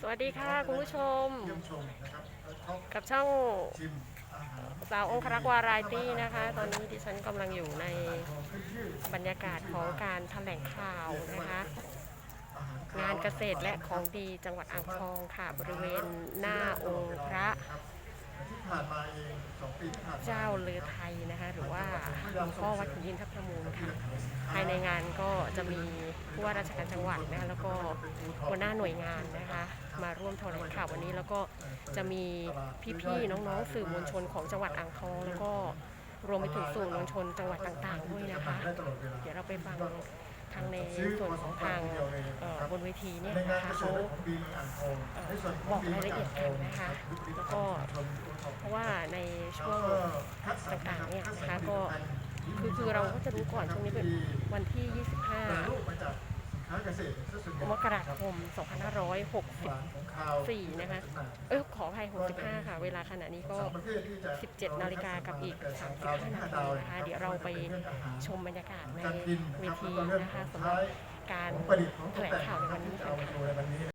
สวัสดีค่ะคุณผู้ชมเยี่ยมชมนะครับแล้วท็อปกับช่องชิมอาหารสาวองครักษ์วารายตี้นะคะ ตอนนี้ดิฉันกำลังอยู่ในของขึ้นชื่อบรรยากาศของการแถลงข่าวนะคะอาหารควงานเกษตรและของดีจังหวัดอ่างทองค่ะ บริเวณหน้าองค์พระ เจ้าเลือไทยนะคะหรือว่าหลวงพ่อวัดขุนยินทัพพระมูลค่ะ ภายในงานก็จะมีผู้ว่าราชการจังหวัดนะคะแล้วก็หัวหน้าหน่วยงานนะคะมาร่วมแถลงข่าววันนี้แล้วก็จะมีพี่ๆน้องๆสื่อมวลชนของจังหวัดอ่างทองแล้วก็รวมไปถึงสื่อมวลชนจังหวัดต่างๆด้วยนะคะ เดี๋ยวเราไปฟังทางในส่วนของทางบนเวทีเนี่ยนะคะเขาบอกรายละเอียดกันนะคะ แล้วก็เพราะว่า ช่วงต่างๆเนี่ยนะคะก็คือคือเราก็จะรู้ก่อนช่วงนี้เป็นวันที่ 25 มกราคม 2564 นะคะ เออขออภัย 65 ค่ะ เวลาขณะนี้ก็ 17 นาฬิกากับอีก 35 นาทีนะคะ เดี๋ยวเราไปชมบรรยากาศในการกินเวนะครับทีแล้วก็เรื่องนะคะสำหรับการประดิษฐ์ของแถตกลงแต่งข่าว